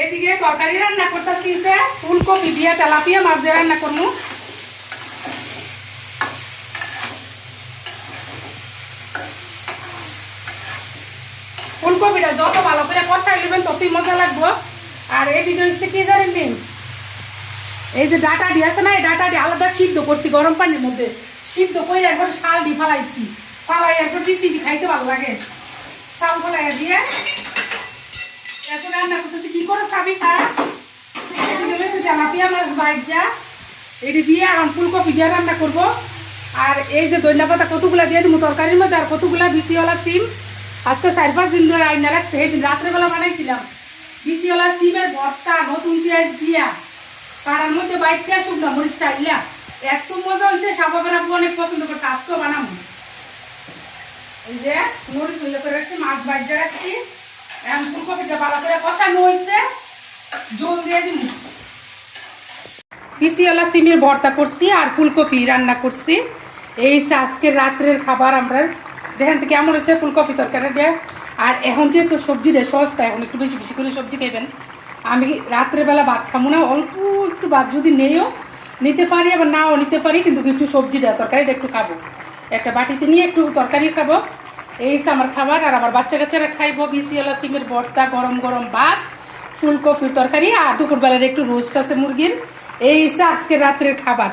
এদিকে তরকারি রান্না করতেছি যে ফুলকপি দিয়ে তেলাপিয়া মাছ দিয়ে রান্না করব ফুলকপিটা যত ভালো করে কষাই নেবেন, ততই মজা লাগবো। আর এদিকে হচ্ছে কি জানেন? এই যে ডাটা দিয়ে আছে না, এই ডাটা দিয়ে আলাদা সিদ্ধ করছি গরম পানির মধ্যে। সিদ্ধ করে একবার শাল দিয়ে ফালাইছি। ফালাই একবার দিছি খাইতে ভালো লাগে। শাল ফালাই দিয়ে এখন রান্না করতেছি, কি করে সাবি খা এদিকে তেলাপিয়া মাছ ভাজা এটি দিয়ে এখন ফুলকপি দিয়ে রান্না করব। আর এই যে ধনিয়া পাতা কতগুলা দিয়ে দিব তরকারির মধ্যে, আর কতগুলা বিসিওয়ালা সিম। আজকে চার পাঁচ দিন ধরে আইনা রাখছে সেই দিন রাত্রেবেলা বানাইছিলাম। বিসিওয়ালা সিমের ভর্তা, নতুন পেঁয়াজ দিয়া। পাড়ার মধ্যে বাইকটা শুকনো মরিচটা ইলা এত মজা হয়েছে সাবাবের আপু অনেক পছন্দ করছে, আজকেও বানাবো। এই যে মরিচ হইলে করে রাখছি মাছ ভাজা রাখছি। এখন ফুলকপিটা ভালো করে কষানো হয়েছে। জল দিয়ে দিব। পিসিওয়ালা সিমের ভর্তা করছি আর ফুলকপি রান্না করছি। এই আজকের রাত্রের খাবার আমরা। দেখেন তো কেমন হয়েছে ফুলকপি তরকারি দেয়। আর এখন যেহেতু সবজি দেয়, সস্তা, এখন একটু বেশি বেশি করে সবজি খাইবেন। আমি রাত্রেবেলা ভাত খাব না, অল্প একটু ভাত যদি নেইও, নিতে পারি, আবার নাও নিতে পারি, কিন্তু একটু সবজি দেয়, তরকারিটা একটু খাব। একটা বাটিতে নিয়ে একটু তরকারি খাব। এই আমার খাবার আর আমার বাচ্চা কাচ্চারা খাইবো বিসিওয়ালা সিমের ভর্তা, গরম গরম ভাত, ফুলকপির তরকারি আর দুপুরবেলার একটু রোস্ট আছে মুরগির। এই আজকে রাত্রের খাবার।